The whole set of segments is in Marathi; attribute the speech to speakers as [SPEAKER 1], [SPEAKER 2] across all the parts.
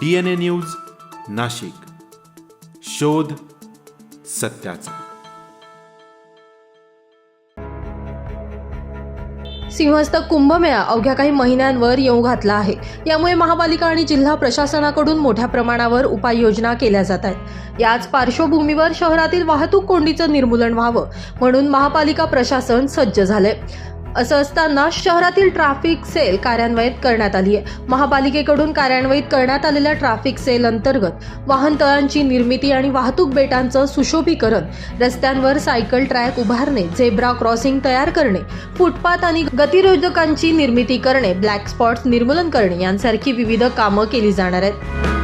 [SPEAKER 1] D N A news Nashik. शोध सत्याचा.
[SPEAKER 2] सिंहस्थ कुंभमेळा अवघ्या काही महिन्यांवर येऊ घातला आहे. यामुळे महापालिका आणि जिल्हा प्रशासनाकडून मोठ्या प्रमाणावर उपाययोजना केल्या जात आहेत. याच पार्श्वभूमीवर शहरातील वाहतूक कोंडीचं निर्मूलन व्हावं म्हणून महापालिका प्रशासन सज्ज झालंय. असं असताना शहरातील ट्रॅफिक सेल कार्यान्वित करण्यात आली आहे. महापालिकेकडून कार्यान्वित करण्यात आलेल्या ट्रॅफिक सेल अंतर्गत वाहनतळांची निर्मिती आणि वाहतूक बेटांचं सुशोभीकरण रस्त्यांवर सायकल ट्रॅक उभारणे झेब्रा क्रॉसिंग तयार करणे फुटपाथ आणि गतिरोधकांची निर्मिती करणे ब्लॅक स्पॉट्स निर्मूलन करणे यांसारखी विविध कामं केली जाणार आहेत.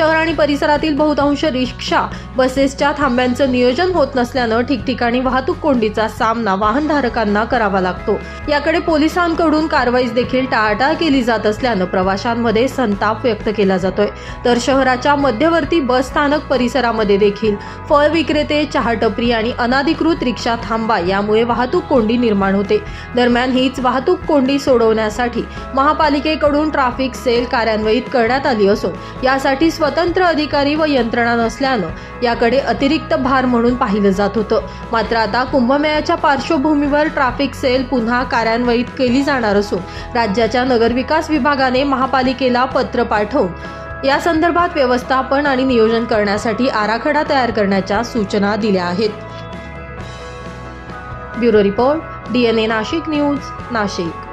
[SPEAKER 2] शहर आणि परिसरातील बहुतांश रिक्षा बसेसच्या थांब्यांचं नियोजन होत नसल्यानं ठिकठिकाणी वाहतूक कोंडीचा सामना वाहनधारकांना करावा लागतो. याकडे पोलिसांकडून कारवाईस देखील टाळाटाळ केली जात असल्यानं प्रवाशांमध्ये संताप व्यक्त केला जातोय. तर शहराच्या मध्यवर्ती बस स्थानक परिसरामध्ये देखील फळ विक्रेते चहा टपरी आणि अनाधिकृत रिक्षा थांबा यामुळे वाहतूक कोंडी निर्माण होते. दरम्यान हीच वाहतूक कोंडी सोडवण्यासाठी महापालिकेकडून ट्रॅफिक सेल कार्यान्वित करण्यात आली असून यासाठी स्वतंत्र अधिकारी व यंत्रणा नसल्यानं याकडे अतिरिक्त भार म्हणून पाहिलं जात होतं. मात्र आता कुंभमेळ्याच्या पार्श्वभूमीवर ट्रॅफिक सेल पुन्हा कार्यान्वित केली जाणार असून राज्याच्या नगरविकास विभागाने महापालिकेला पत्र पाठवून या संदर्भात व्यवस्थापन आणि नियोजन करण्यासाठी आराखडा तयार करण्याच्या सूचना दिल्या आहेत. Bureau report DNA Nashik news Nashik.